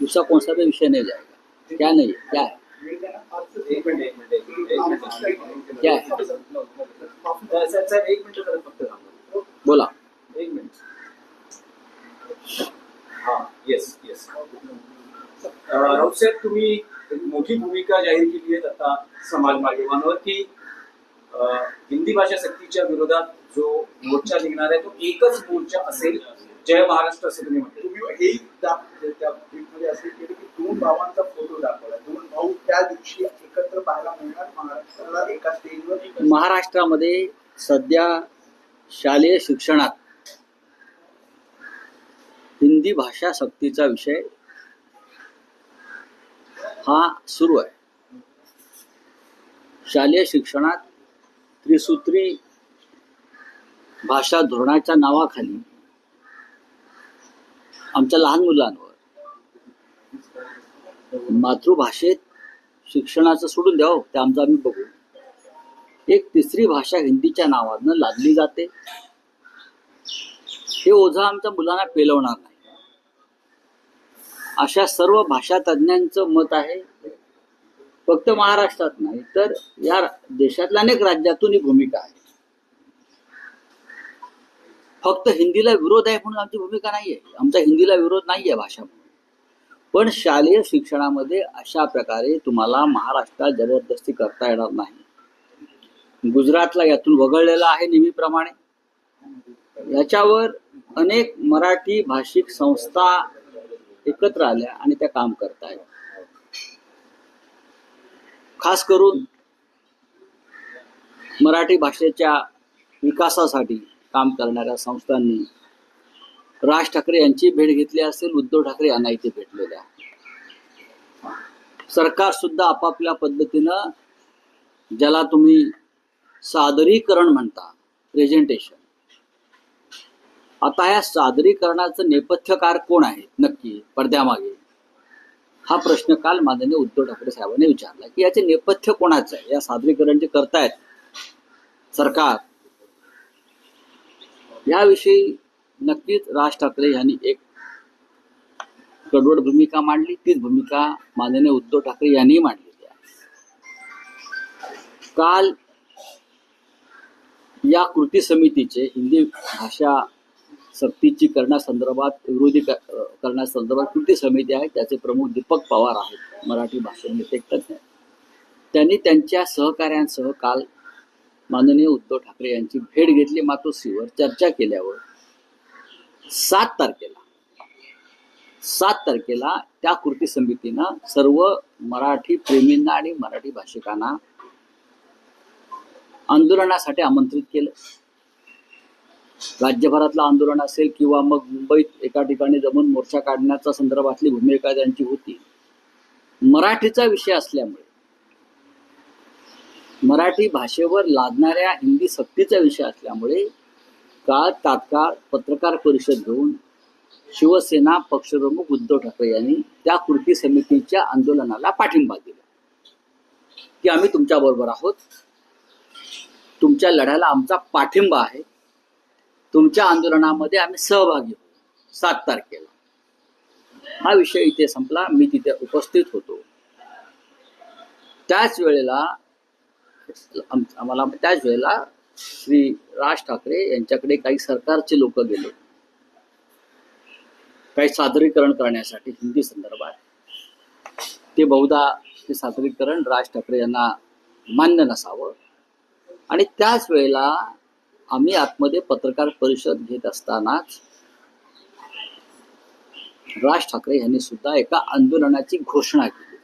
दूसरा कौन सा भी विषय नहीं जाएगा क्या नहीं क्या है क्या है? बोला. एक मिनिट हा येस येस राऊत साहेब तुम्ही मोठी भूमिका जाहीर केली आहे आता समाज माध्यमांवर की हिंदी भाषा सक्तीच्या विरोधात जो मोर्चा निघणार आहे तो एकच मोर्चा असेल जय महाराष्ट्र असं तुम्ही म्हणतो. तुम्ही हे त्या त्या ट्विटमध्ये असे केले की दोन भावांचा फोटो दाखवला. दोन भाऊ त्या दिवशी एकत्र पाहायला मिळणार महाराष्ट्राला एका स्टेजवर महाराष्ट्रामध्ये सध्या शालेय शिक्षणात हिंदी भाषा सक्तीचा विषय हा सुरू आहे. शालेय शिक्षणात त्रिसूत्री भाषा धोरणाच्या नावाखाली आमच्या लहान मुलांवर. मातृभाषेत शिक्षणाचं सोडून द्यावं हो, ते आमचं आम्ही बघू. एक तिसरी भाषा हिंदीच्या नावानं लादली जाते. हे ओझं आमच्या मुलांना पेलवणार नाही. अशा सर्व भाषा तज्ज्ञांचं मत आहे. फक्त महाराष्ट्रात नाही तर या देशातल्या अनेक राज्यातून ही भूमिका आहे. फक्त हिंदीला विरोध आहे म्हणून आमची भूमिका नाही आहे आमचा हिंदीला विरोध नाही आहे भाषा म्हणून. पण शालेय शिक्षणामध्ये अशा प्रकारे तुम्हाला महाराष्ट्रात जबरदस्ती करता येणार नाही. गुजरातला यातून वगळलेला आहे नेहमीप्रमाणे. याच्यावर अनेक मराठी भाषिक संस्था एकत्र आल्या आणि त्या काम करतायत खास करून मराठी भाषेच्या विकासासाठी काम करणाऱ्या संस्थांनी राज ठाकरे यांची भेट घेतली असेल उद्धव ठाकरे यांना इथे भेटलेल्या. सरकार सुद्धा आपापल्या पद्धतीनं ज्याला तुम्ही सादरीकरण म्हणता प्रेझेंटेशन आता या सादरीकरणाचं नेपथ्यकार कोण आहे? नक्की पडद्यामागे. हा प्रश्न काल माननीय उद्धव ठाकरे साहेबांनी विचारला की याचे नेपथ्य कोणाचं आहे? या सादरीकरण जे करतायत सरकार. याविषयी नक्कीच राज ठाकरे यांनी एक कडवड भूमिका मांडली. तीच भूमिका माननीय उद्धव ठाकरे यांनी मांडलेली आहे. काल या कृती समितीचे हिंदी भाषा सक्तीची करण्यासंदर्भात विरोधी करण्यासंदर्भात कृती समिती आहे. त्याचे प्रमुख दीपक पवार आहेत. मराठी भाषेमध्ये एक तज्ञ त्यांनी त्यांच्या सहकाऱ्यांसह काल माननीय उद्धव ठाकरे यांची भेट घेतली. मातोश्रीवर चर्चा केल्यावर सात तारखेला सात तारखेला त्या कृती समितीनं सर्व मराठी प्रेमींना आणि मराठी भाषिकांना आंदोलनासाठी आमंत्रित केलं. राज्यभरातलं आंदोलन असेल किंवा मग मुंबईत एका ठिकाणी जमून मोर्चा काढण्याच्या संदर्भातली भूमिका त्यांची होती मराठीचा विषय असल्यामुळे मराठी भाषेवर लादणाऱ्या हिंदी सक्तीचा विषय असल्यामुळे काल तात्काळ पत्रकार परिषद घेऊन शिवसेना पक्षप्रमुख उद्धव ठाकरे यांनी त्या कृती समितीच्या आंदोलनाला पाठिंबा दिला. की आम्ही तुमच्या बरोबर आहोत. तुमच्या लढ्याला आमचा पाठिंबा आहे. तुमच्या आंदोलनामध्ये आम्ही सहभागी होतो सात तारखेला. हा विषय इथे संपला. मी तिथे उपस्थित होतो. त्याच वेळेला आम्हाला त्याच वेळेला श्री राज ठाकरे यांच्याकडे काही सरकारचे लोक गेले. काही सादरीकरण करण्यासाठी हिंदी संदर्भात ते बहुधा ते सादरीकरण राज ठाकरे यांना मान्य नसावं. आणि त्याच वेळेला आम्ही आतमध्ये पत्रकार परिषद घेत असतानाच राज ठाकरे यांनी सुद्धा एका आंदोलनाची घोषणा केली.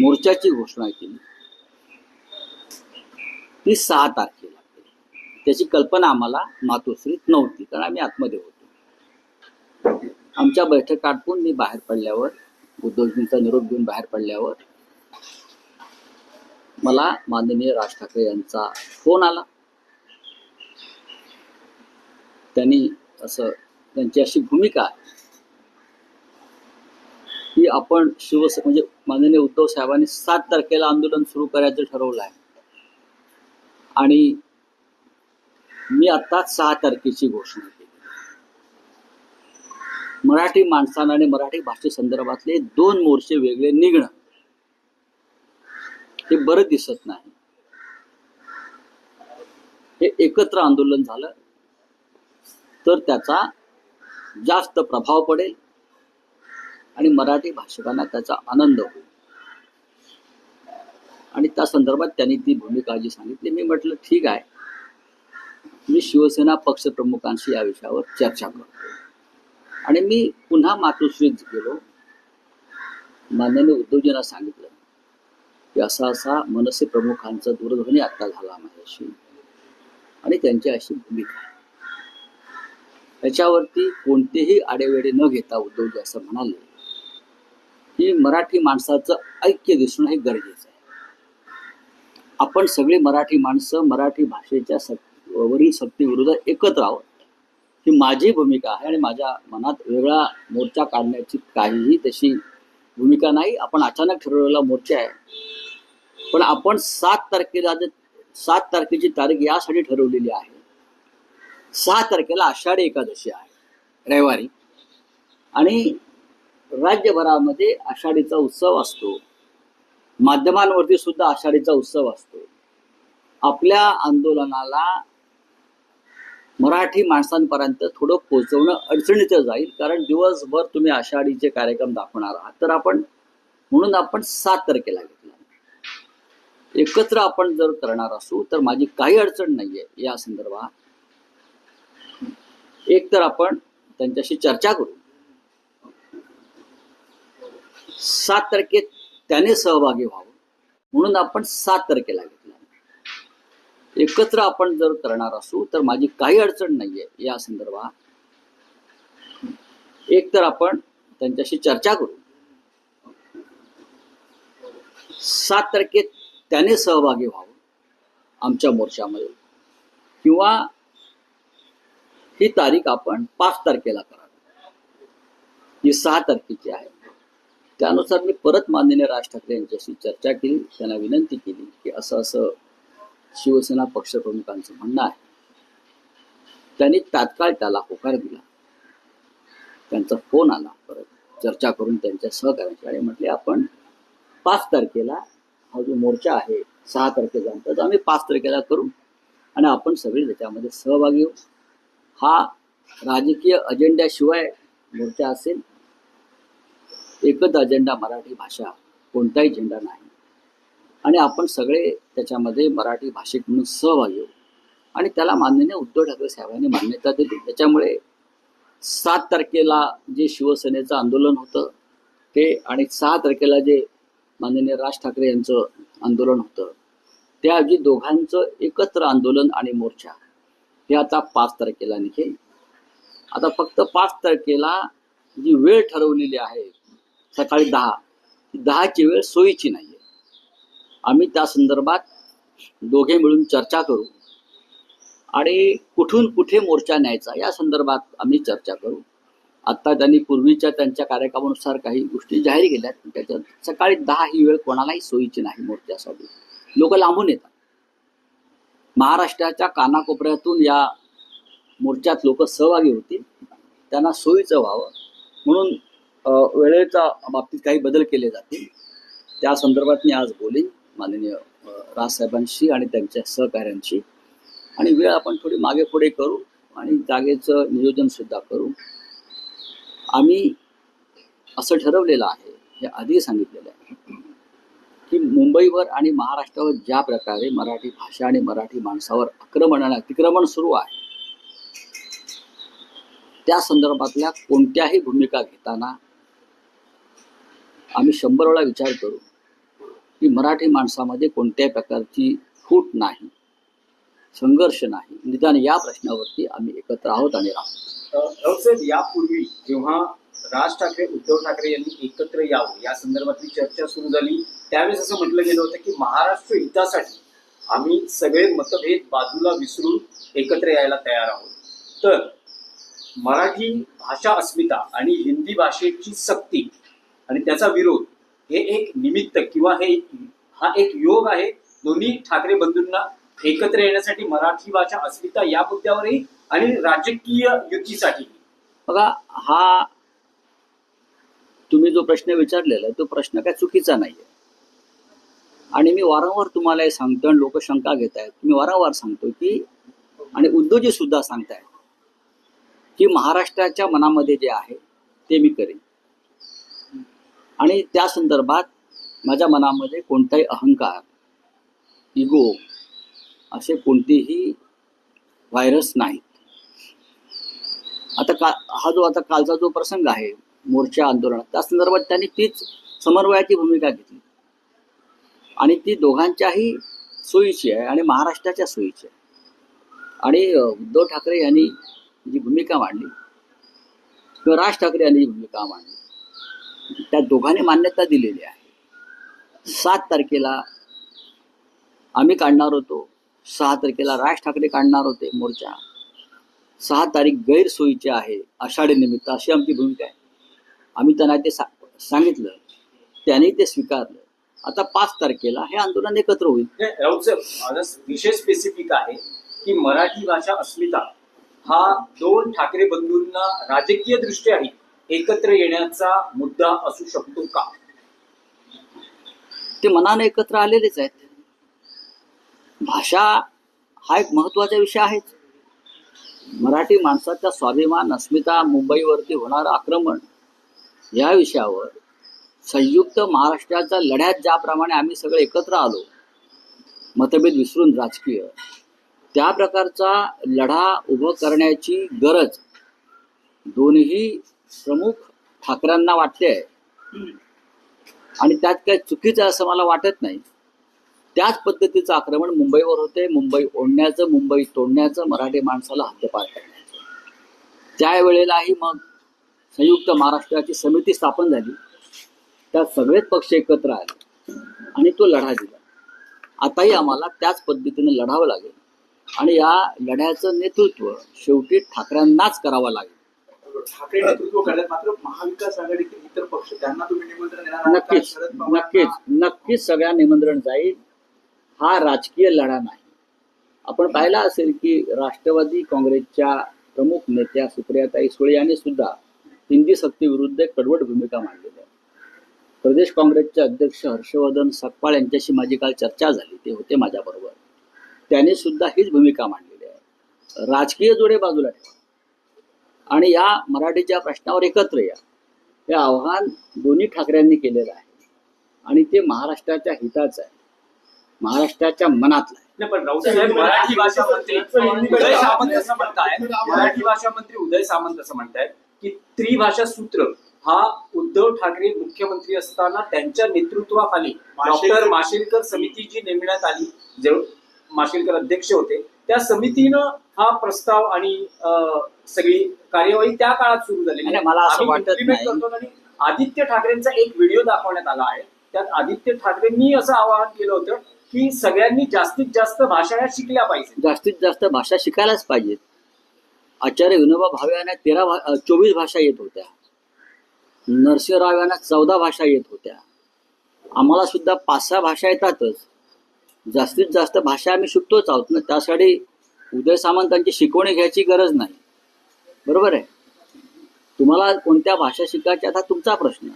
मोर्चाची घोषणा केली. ती सहा तारखेला त्याची कल्पना आम्हाला मातोश्रीत नव्हती कारण आम्ही आतमध्ये होतो. आमच्या बैठक आटपून मी बाहेर पडल्यावर उद्धवजींचा निरोप घेऊन बाहेर पडल्यावर मला माननीय राज ठाकरे यांचा फोन आला. त्यांनी असं त्यांची अशी भूमिका की आपण शिवसेना म्हणजे माननीय उद्धव साहेबांनी सात तारखेला आंदोलन सुरू करायचं ठरवलं आहे. आणि मी आत्ताच सहा तारखेची घोषणा केली. मराठी माणसानं आणि मराठी भाषेसंदर्भातले दोन मोर्चे वेगळे निघणं हे बरं दिसत नाही. हे एकत्र आंदोलन झालं तर त्याचा जास्त प्रभाव पडेल आणि मराठी भाषकांना त्याचा आनंद होईल. आणि त्या संदर्भात त्यांनी ती भूमिका जी सांगितली मी म्हटलं ठीक आहे. मी शिवसेना पक्षप्रमुखांशी या विषयावर चर्चा करतो. आणि मी पुन्हा मातोश्रीत गेलो. माननीय उद्धवजींना सांगितलं की असा असा मनसे प्रमुखांचा दूरध्वनी आता झाला माझ्याशी आणि त्यांची अशी भूमिका आहे. त्याच्यावरती कोणतेही आडेवेडे न घेता उद्धवजी असं म्हणाले की मराठी माणसाचं ऐक्य दिसणं हे गरजेचं आपण सगळी मराठी माणसं मराठी भाषेच्या सक वरील सक्तीविरुद्ध एकत्र आहोत. ही माझी भूमिका आहे आणि माझ्या मनात वेगळा मोर्चा काढण्याची काहीही तशी भूमिका नाही. आपण अचानक ठरवलेला मोर्चा आहे. पण आपण सात तारखेला जे सात तारखेची तारीख यासाठी ठरवलेली आहे. सहा तारखेला आषाढी एकादशी आहे रविवारी. आणि राज्यभरामध्ये आषाढीचा उत्सव असतो. माध्यमांवरती सुद्धा आषाढीचा उत्सव असतो. आपल्या आंदोलनाला मराठी माणसांपर्यंत थोडं पोहोचवणं अडचणीचं जाईल कारण दिवसभर तुम्ही आषाढीचे कार्यक्रम दाखवणार आहात. तर आपण म्हणून आपण सात तारखेला घेतला. एकत्र आपण जर करणार असू तर माझी काही अडचण नाहीये या संदर्भात. एक तर आपण त्यांच्याशी चर्चा करू. सात तारखेत त्याने सहभागी व्हावं. म्हणून आपण सात तारखेला घेतला एकत्र आपण जर करणार असू तर माझी काही अडचण नाहीये. या संदर्भात एक तर आपण त्यांच्याशी चर्चा करू. सात तारखेत त्याने सहभागी व्हावं आमच्या मोर्चामध्ये. किंवा ही तारीख आपण पाच तारखेला करावी. ही सहा तारखेची आहे. त्यानुसार मी परत माननीय राज ठाकरे यांच्याशी चर्चा केली त्यांना विनंती केली की असं असं शिवसेना पक्षप्रमुखांचं म्हणणं आहे. त्यांनी तात्काळ त्याला होकार दिला. त्यांचा फोन आला परत चर्चा करून त्यांच्या सहकार्याची आणि म्हटले आपण पाच तारखेला हा जो मोर्चा आहे सहा तारखेचा तर आम्ही पाच तारखेला करू आणि आपण सगळे त्याच्यामध्ये सहभागी होऊ. हा राजकीय अजेंड्याशिवाय मोर्चा असेल एकच अजेंडा मराठी भाषा कोणताही झेंडा नाही. आणि आपण सगळे त्याच्यामध्ये मराठी भाषिक म्हणून सहभागी होऊ आणि त्याला माननीय उद्धव ठाकरे साहेबांनी मान्यता दिली. त्याच्यामुळे सात तारखेला जे शिवसेनेचं आंदोलन होतं ते आणि सहा तारखेला जे माननीय राज ठाकरे यांचं आंदोलन होतं त्याऐवजी दोघांचं एकत्र आंदोलन आणि मोर्चा हे आता पाच तारखेला निघेल. आता फक्त पाच तारखेला जी वेळ ठरवलेली आहे सकाळी दहा. दहाची वेळ सोयीची नाही आहे आम्ही त्या संदर्भात दोघे मिळून चर्चा करू. आणि कुठून कुठे मोर्चा न्यायचा या संदर्भात आम्ही चर्चा करू. आत्ता त्यांनी पूर्वीच्या त्यांच्या कार्यक्रमानुसार काही गोष्टी जाहीर केल्या आहेत त्याच्यात सकाळी दहा ही वेळ कोणालाही सोयीची नाही मोर्चासाठी. लोक लांबून येतात. महाराष्ट्राच्या कानाकोपऱ्यातून या मोर्चात लोक सहभागी होतील त्यांना सोयीचं व्हावं. म्हणून वेळेच्या बाबतीत काही बदल केले जातील. त्या संदर्भात मी आज बोलेन माननीय राजसाहेबांशी आणि त्यांच्या सहकाऱ्यांशी. आणि वेळ आपण थोडी मागे पुढे करू आणि जागेचं नियोजन सुद्धा करू. आम्ही असं ठरवलेलं आहे हे आधी सांगितलेलं आहे की मुंबईवर आणि महाराष्ट्रावर ज्या प्रकारे मराठी भाषा आणि मराठी माणसावर आक्रमण आणि अतिक्रमण सुरू आहे त्या संदर्भातल्या कोणत्याही भूमिका घेताना आम्ही शंभर वेळा विचार करू की मराठी माणसामध्ये कोणत्याही प्रकारची फूट नाही संघर्ष नाही. निदान या प्रश्नावरती आम्ही एकत्र आहोत आणि राहू. यापूर्वी जेव्हा राज ठाकरे उद्धव ठाकरे यांनी एकत्र यावं या संदर्भातली चर्चा सुरू झाली त्यावेळेस असं म्हटलं गेलं होतं की महाराष्ट्र हितासाठी आम्ही सगळे मतभेद बाजूला विसरून एकत्र यायला तयार आहोत. तर मराठी भाषा अस्मिता आणि हिंदी भाषेची सक्ती आणि त्याचा विरोध हे एक निमित्त किंवा हे हा एक योग आहे. दोन्ही ठाकरे बंधूंना एकत्र येण्यासाठी मराठी भाषा अस्मिता या मुद्द्यावरही आणि राजकीय युतीसाठी. बघा हा तुम्ही जो प्रश्न विचारलेला आहे तो प्रश्न काय चुकीचा नाहीये. आणि मी वारंवार तुम्हाला हे सांगतो आणि लोक शंका घेत आहेत. मी वारंवार सांगतो की आणि उद्योजी सुद्धा सांगतायत की महाराष्ट्राच्या मनामध्ये जे आहे ते मी करेन. आणि त्या संदर्भात माझ्या मनामध्ये कोणताही अहंकार इगो असे कोणतेही व्हायरस नाहीत. आता का हा जो आता कालचा जो प्रसंग आहे मोर्चा आंदोलन त्या संदर्भात त्यांनी तीच समन्वयाची भूमिका घेतली. आणि ती दोघांच्याही सोयीची आहे आणि महाराष्ट्राच्या सोयीची आहे. आणि उद्धव ठाकरे यांनी जी भूमिका मांडली किंवा राज ठाकरे यांनी जी भूमिका मांडली त्या दोघांनी मान्यता दिलेली आहे. सात तारखेला आम्ही काढणार होतो. सहा तारखेला राज ठाकरे काढणार होते मोर्चा. सहा तारीख गैरसोयीची आहे आषाढी निमित्त अशी आमची भूमिका आहे. आम्ही त्यांना ते सा सांगितलं. त्यांनी ते स्वीकारलं. आता पाच तारखेला हे आंदोलन एकत्र होईल. राऊत माझा विषय स्पेसिफिक आहे की मराठी भाषा अस्मिता हा दोन ठाकरे बंधूंना राजकीय दृष्ट्या आहे एकत्र येण्याचा मुद्दा असू शकतो का? ते मनाने एकत्र आलेलेच आहेत. भाषा हा एक महत्त्वाचा विषय आहेच मराठी माणसाचा स्वाभिमान अस्मिता मुंबईवरती होणारं आक्रमण या विषयावर संयुक्त महाराष्ट्राच्या लढ्यात ज्याप्रमाणे आम्ही सगळे एकत्र आलो मतभेद विसरून राजकीय त्या प्रकारचा लढा उभं करण्याची गरज दोन्ही प्रमुख ठाकरेंना वाटते आहे. आणि त्यात काही चुकीचं असं मला वाटत नाही. त्याच पद्धतीचं आक्रमण मुंबईवर होते. मुंबई ओढण्याचं मुंबई तोडण्याचं मराठी माणसाला हद्दपार करण्याचं. त्यावेळेलाही मग संयुक्त महाराष्ट्राची समिती स्थापन झाली. त्यात सगळेच पक्ष एकत्र आले. आणि तो लढा दिला. आताही आम्हाला त्याच पद्धतीने लढावं लागेल. आणि या लढ्याचं नेतृत्व शेवटी ठाकरेंनाच करावं लागेल. ठाकरे नेतृत्व करतात. मात्र महाविकास आघाडीतील इतर पक्ष त्यांना तुम्ही निमंत्रण देणार आहात का? नक्कीच नक्कीच नक्कीच सगळ्या निमंत्रण जाईल. हा राजकीय लढा नाही. आपण पाहिला असेल की राष्ट्रवादी काँग्रेसच्या प्रमुख नेत्या सुप्रियाताई सुळे यांनी सुद्धा हिंदी सक्तीविरुद्ध एक कडवट भूमिका मांडलेली आहे. प्रदेश काँग्रेसचे अध्यक्ष हर्षवर्धन सकपाळ यांच्याशी माझी काल चर्चा झाली. ते होते माझ्याबरोबर. त्यांनी सुद्धा हीच भूमिका मांडलेली आहे. राजकीय जोडे बाजूला ठेवा. आणि या मराठीच्या प्रश्नावर एकत्र या. हे आव्हान दोन्ही ठाकरेंनी केलेलं आहे. आणि ते महाराष्ट्राच्या हिताचं आहे. महाराष्ट्राच्या मनातलं आहे. पण मराठी भाषा मंत्री उदय सामंत असं म्हणतायत. मराठी भाषा मंत्री उदय सामंत असं म्हणतायत की त्रिभाषा सूत्र हा उद्धव ठाकरे मुख्यमंत्री असताना त्यांच्या नेतृत्वाखाली डॉक्टर माशेलकर समिती जी नेमण्यात आली. जे माशेलकर अध्यक्ष होते त्या समितीनं हा प्रस्ताव आणि सगळी कार्यवाही त्या काळात सुरू झाली मला असं वाटत आणि आदित्य ठाकरेंचा एक व्हिडिओ दाखवण्यात आला आहे. त्यात आदित्य ठाकरेंनी असं आवाहन केलं होतं की सगळ्यांनी जास्तीत जास्त भाषा या शिकल्या पाहिजे जास्तीत जास्त भाषा शिकायलाच पाहिजेत. आचार्य विनोबा भावे यांना तेरा भा चोवीस भाषा येत होत्या. नरसिंहराव यांना चौदा भाषा येत होत्या. आम्हाला सुद्धा पाच सहा भाषा येतातच. जास्तीत जास्त भाषा आम्ही शिकतोच आहोत ना. त्यासाठी उदय सामंतांची शिकवणी घ्यायची गरज नाही. बरोबर आहे? तुम्हाला कोणत्या भाषा शिकायच्या हा तुमचा प्रश्न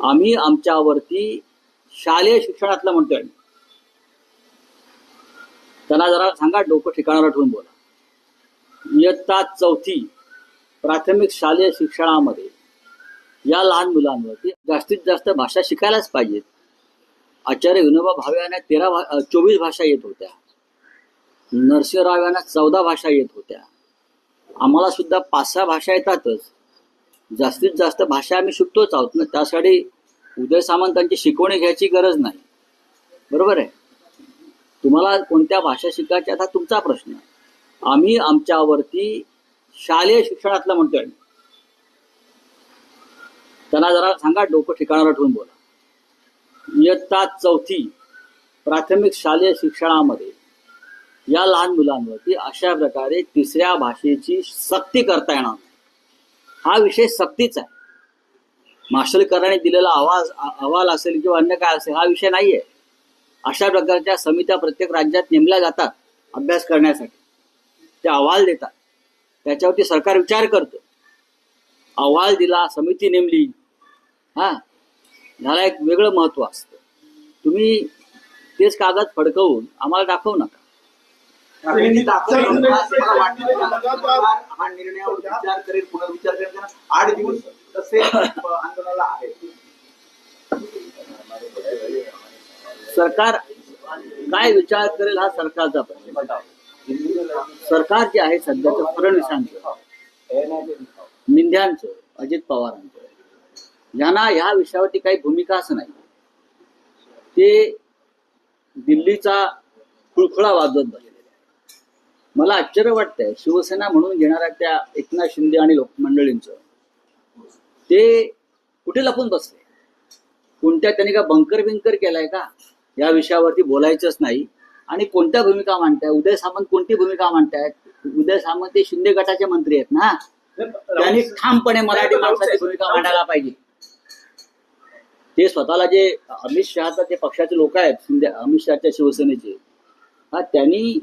आम्ही आमच्यावरती शालेय शिक्षणातलं म्हणतोय त्यांना जरा सांगा डोकं ठिकाणाला ठेवून बोला. इयत्ता चौथी प्राथमिक शालेय शिक्षणामध्ये या लहान मुलांवरती जास्तीत जास्त भाषा शिकायलाच पाहिजेत. आचार्य विनोबा भावे यांना तेरा भा चोवीस भाषा येत होत्या. नरसिंहराव यांना चौदा भाषा येत होत्या. आम्हाला सुद्धा पाच सहा भाषा येतातच. जास्तीत जास्त भाषा आम्ही शिकतोच आहोत ना त्यासाठी उदय सामंतांची शिकवणी घ्यायची गरज नाही. बरोबर आहे? तुम्हाला कोणत्या भाषा शिकायच्या हा तुमचा प्रश्न आम्ही आमच्यावरती शालेय शिक्षणातलं म्हणतोय. त्यांना जरा सांगा डोकं ठिकाणावर ठेवून बोला. इयत्ता चौथी प्राथमिक शालेय शिक्षणामध्ये या लहान मुलांवरती अशा प्रकारे तिसऱ्या भाषेची सक्ती करता येणार नाही. हा विषय सक्तीचा आहे. माशेलकरांनी दिलेला आवाज अहवाल असेल किंवा अन्य काय असेल हा विषय नाही आहे अशा प्रकारच्या समित्या प्रत्येक राज्यात नेमल्या जातात अभ्यास करण्यासाठी. ते अहवाल देतात. त्याच्यावरती सरकार विचार करतो. अहवाल दिला समिती नेमली. हा ह्याला एक वेगळं महत्त्व असतं. तुम्ही तेच कागद फडकवून आम्हाला दाखवू नका. हा निर्णयावर विचार करेल पुनर्विचार करेल. कारण आठ दिवस तसे आंदोलनाला आहेत. सरकार काय विचार करेल हा सरकारचा प्रश्न. सरकार जे आहे सध्याचं फडणवीसांचं मिंध्यांचं अजित पवारांचं. यांना ह्या विषयावरती काही भूमिका असं नाही. ते दिल्लीचा खुळखुळा वाजवत बसलेले आहे. मला आश्चर्य वाटतंय शिवसेना म्हणून घेणाऱ्या त्या एकनाथ शिंदे आणि लोकमंडळींच ते कुठे लपून बसले? कोणत्या त्यांनी का बंकर बिंकर केलाय का? या विषयावरती बोलायचंच नाही. आणि कोणत्या भूमिका मांडताय? उदय सामंत कोणती भूमिका मांडतायत? उदय सामंत हे शिंदे गटाचे मंत्री आहेत ना? त्यांनी ठामपणे मराठी माणसाची भूमिका मांडायला पाहिजे. ते स्वतःला जे अमित शहाचा ते पक्षाचे लोक आहेत शिंदे अमित शहाच्या शिवसेनेचे हा त्यांनी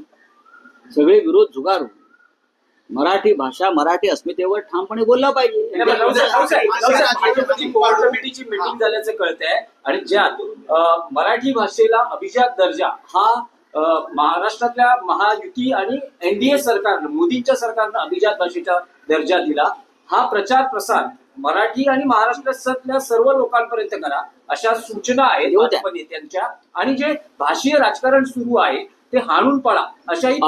सगळे विरोध झुगारून मराठी भाषा मराठी अस्मितेवर ठामपणे बोलला पाहिजे. कोर कमिटीची मीटिंग झाल्याचं कळतंय. आणि ज्यात मराठी भाषेला अभिजात दर्जा हा महाराष्ट्रातल्या महायुती आणि एनडीए सरकारनं मोदींच्या सरकारनं अभिजात भाषेचा दर्जा दिला. हा प्रचार प्रसार मराठी आणि महाराष्ट्रातल्या सर्व लोकांपर्यंत करा. अशा सूचना आहेत नेत्यांच्या आणि जे भाषीय राजकारण सुरू आहे ते हाणून पळा. अशाही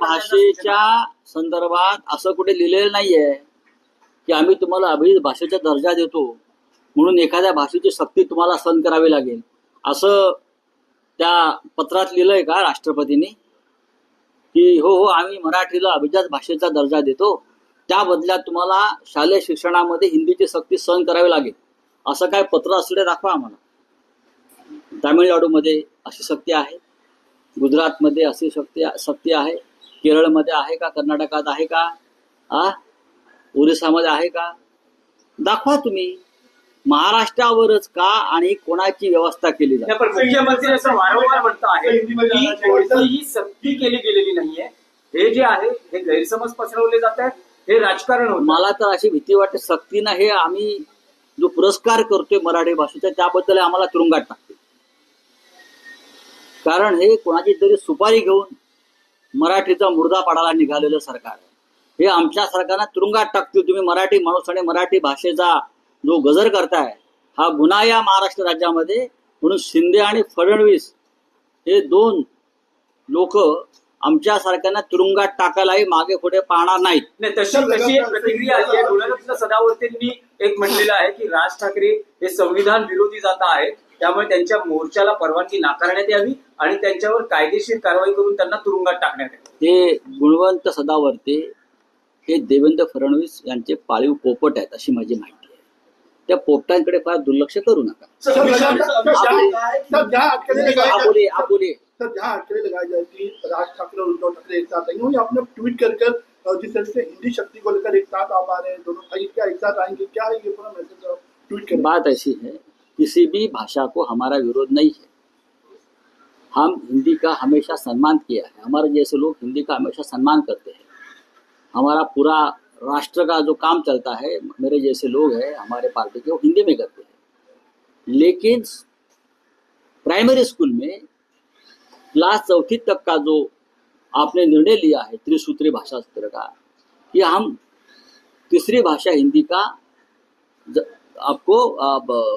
भाषेच्या संदर्भात असं कुठे लिहिलेलं नाहीये की आम्ही तुम्हाला अभिजित भाषेचा दर्जा देतो म्हणून एखाद्या भाषेची सक्ती तुम्हाला सहन करावी लागेल. असं त्या पत्रात लिहिलंय का राष्ट्रपतींनी? की हो हो आम्ही मराठीला अभिजात भाषेचा दर्जा देतो. त्या बदल्यात तुम्हाला शालेय शिक्षणामध्ये हिंदीची सक्ती सहन करावी लागेल. असं काय पत्र असले दाखवा आम्हाला. तामिळनाडूमध्ये अशी सक्ती आहे. गुजरातमध्ये अशी शक्ती सक्ती आहे. केरळमध्ये आहे का? कर्नाटकात आहे का? आ? ओरिसामध्ये आहे का? दाखवा तुम्ही. महाराष्ट्रावरच का आणि कोणाची व्यवस्था केली जाते? नाही, असं वारंवार म्हणत आहे की कोणतीही सक्ती केली गेलेली नाहीये. हे जे आहे हे गैरसमज पसरवले जात आहेत हे राजकारण मला तर अशी भीती वाटते सक्तीनं हे आम्ही जो पुरस्कार करतोय मराठी भाषेचा त्याबद्दल आम्हाला तुरुंगात टाकते. कारण हे कोणाची तरी सुपारी घेऊन मराठीचा मुर्दा पाडायला निघालेलं सरकार हे आमच्या सरकारनं तुरुंगात टाकतील तुम्ही मराठी माणूस आणि मराठी भाषेचा जो गजर करताय हा गुन्हा या महाराष्ट्र राज्यामध्ये म्हणून शिंदे आणि फडणवीस हे दोन लोक आमच्या सरकारनं तुरुंगात टाकायलाही मागे पुढे पाहणार नाहीत नाही तशी तशी एक प्रतिक्रिया आली आहे डोळ्यातलं सदावर्तेंनी एक म्हणलेलं आहे की राज ठाकरे हे संविधान विरोधी जाता आहेत त्यामुळे त्यांच्या मोर्चाला परवानगी नाकारण्यात यावी आणि त्यांच्यावर कायदेशीर कारवाई करून त्यांना तुरुंगात टाकण्यात यावे ते गुणवंत सदावर्ते हे देवेंद्र फडणवीस यांचे पाळीव पोपट आहेत अशी माझी माहिती आहे त्या पोपटांकडे फार दुर्लक्ष करू नका सर सर सर जहाँ अटकलें लगाई जाए कि राज ठाकरे और उद्धव ठाकरे एक साथ आएँगे आपने ट्वीट कर कर जिस तरह से हिंदी शक्ति को लेकर एक साथ आ पा रहे हैं, दोनों भाई क्या एक साथ आएँगे, क्या है ये पूरा मैसेज ट्वीट करें। बात ऐसी है, किसी भी भाषा को हमारा विरोध नहीं है। हम हिंदी का हमेशा सम्मान किया है। हमारे जैसे लोग हिंदी का हमेशा सम्मान करते हैं। हमारा पूरा राष्ट्र का जो काम चलता है, मेरे जैसे लोग हैं, हमारे पार्टी के, वो हिंदी में करते हैं। लेकिन प्राइमरी स्कूल में क्लास चौथी तक का जो आपने निर्णय लिया है, त्रिसूत्री भाषा सूत्र का कि हम तीसरी भाषा हिंदी का आपको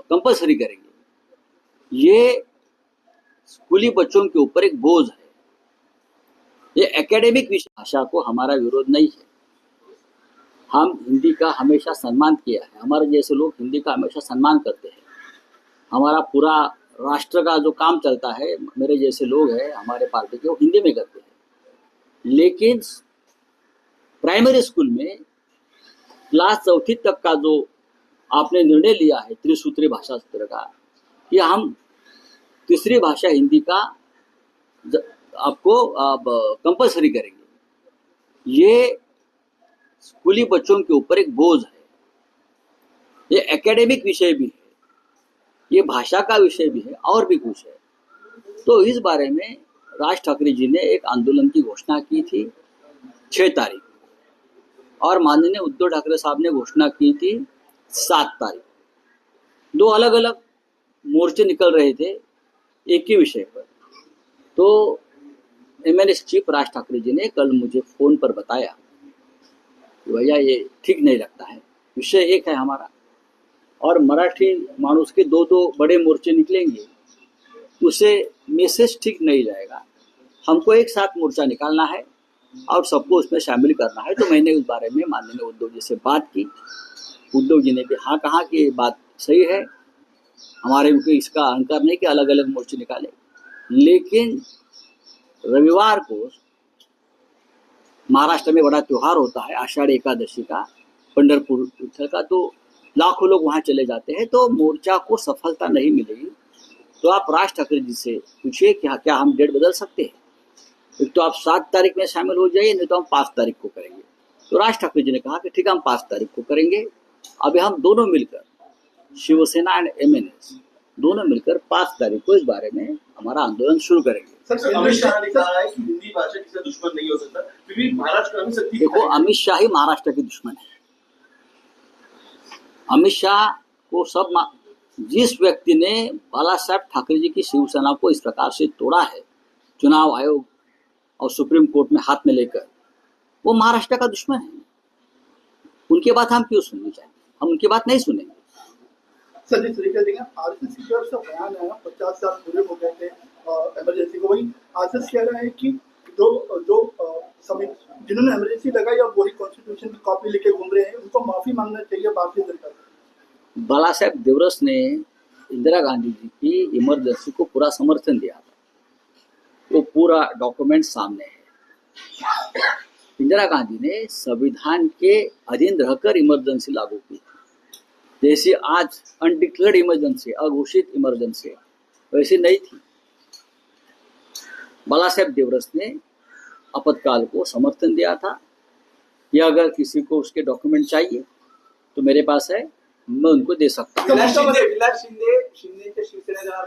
कंपलसरी करेंगे। ये स्कूली बच्चों के ऊपर एक बोझ है। ये एकेडमिक विषय भाषा को हमारा विरोध नहीं है। हम हिंदी का हमेशा सम्मान किया है। हमारे जैसे लोग हिंदी का हमेशा सम्मान करते हैं। हमारा पूरा राष्ट्र का जो काम चलता है, मेरे जैसे लोग हैं, हमारे पार्टी के, वो हिंदी में करते हैं। लेकिन प्राइमरी स्कूल में क्लास चौथी तक का जो आपने निर्णय लिया है, त्रिसूत्री भाषा सूत्र का, कि हम तीसरी भाषा हिंदी का आपको कंपलसरी करेंगे। ये स्कूली बच्चों के ऊपर एक बोझ है। ये एकेडमिक विषय भी है। ये भाषा का विषय भी है, और भी कुछ है। तो इस बारे में राज ठाकरे जी ने एक आंदोलन की घोषणा की थी, छह तारीख और माननीय उद्धव ठाकरे साहब ने घोषणा की थी, सात तारीख दो अलग अलग मोर्चे निकल रहे थे, एक ही विषय पर। तो M N S chief Raj Thackeray ji ने कल मुझे फ़ोन पर बताया कि भैया ये ठीक नहीं लगता है, विषय एक है हमारा। और मराठी मानुस के दो दो बड़े मोर्चे निकलेंगे, उसे मैसेज ठीक नहीं जाएगा। हमको एक साथ मोर्चा निकालना है और सबको उसमें शामिल करना है। तो मैंने उस बारे में माननीय उद्धव जी से बात की। उद्धव जी ने भी हाँ कहा कि ये बात सही है। हमारे को इसका अहंकार नहीं कि अलग अलग मोर्चे निकाले। लेकिन रविवार को महाराष्ट्र में बड़ा त्यौहार होता है, आषाढ़ एकादशी का पंडरपुर का तो लाखों लोग वहाँ चले जाते हैं तो मोर्चा को सफलता नहीं मिलेगी। तो आप राज ठाकरे जी से पूछिए कि हाँ, क्या हम डेट बदल सकते हैं? एक तो आप सात तारीख में शामिल हो जाइए नहीं तो हम पाँच तारीख को करेंगे। तो राज ठाकरे जी ने कहा कि ठीक है हम पाँच तारीख को करेंगे। अभी हम दोनों मिलकर Shiv Sena and M N S दोनों मिलकर पाँच तारीख को इस बारे में हमारा आंदोलन शुरू करेंगे। देखो अमित शाह ही महाराष्ट्र के दुश्मन है। अमित शाह को सब जिस व्यक्ति ने बाला साहेब ठाकरे जी की शिवसेना को इस प्रकार से तोड़ा है, चुनाव आयोग और सुप्रीम कोर्ट में हाथ में लेकर, वो महाराष्ट्र का दुश्मन है। उनकी बात हम क्यों सुननी चाहिए हम उनकी बात नहीं सुनेंगे। सर जिस तरीके से बयान आया, पचास साल पूरे हो गए थे इमरजेंसी को। वही आरएसएस कह रहा है कि जो जो जिन्होंने इमरजेंसी लगाई अब वही कॉन्स्टिट्यूशन की कॉपी लेके घूम रहे हैं, उनको माफ़ी मांगना चाहिए भारतीय बाला साहेब देवरस ने इंदिरा गांधी जी की इमरजेंसी को पूरा समर्थन दिया था। वो पूरा डॉक्यूमेंट सामने है। इंदिरा गांधी ने संविधान के अधीन रहकर इमरजेंसी लागू की जैसी आज अनडिक्लेयर्ड इमरजेंसी, अघोषित इमरजेंसी, वैसी नहीं थी। बाला साहेब देवरस ने आपातकाल को समर्थन दिया था। कि अगर किसी को उसके डॉक्यूमेंट चाहिए तो मेरे पास है। मैं उनको दे सकता हूँ विलास शिंदे विलास शिंदे शिंदेच्या